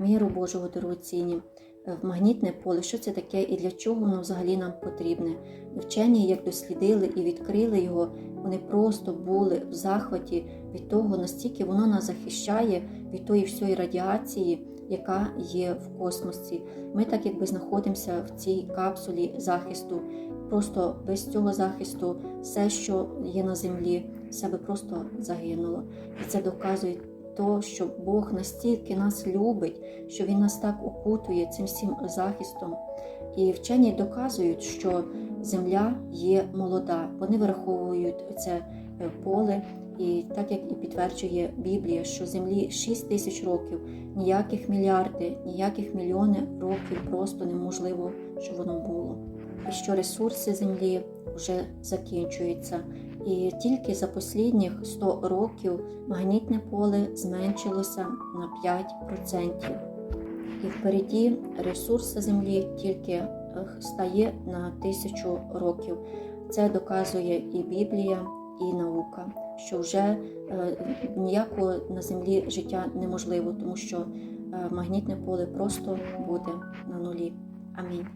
міру Божого дорогоцінні. Е, В магнітне поле, що це таке і для чого воно взагалі нам потрібне. Вчені, як дослідили і відкрили його, вони просто були в захваті від того, настільки воно нас захищає від тої всієї радіації, яка є в космосі. Ми так якби знаходимося в цій капсулі захисту. Просто без цього захисту все, що є на землі, все би просто загинуло. І це доказує то, що Бог настільки нас любить, що Він нас так окутує цим всім захистом. І вчені доказують, що земля є молода. Вони враховують це е, поле, і так як і підтверджує Біблія, що землі 6 тисяч років, ніяких мільярди, ніяких мільйони років просто неможливо, щоб воно було. І що ресурси землі вже закінчуються. І тільки за останніх 100 років магнітне поле зменшилося на 5%. І впереді ресурс землі тільки стає на тисячу років. Це доказує і Біблія, і наука, що вже е, ніякого на землі життя неможливо, тому що е, магнітне поле просто буде на нулі. Амінь.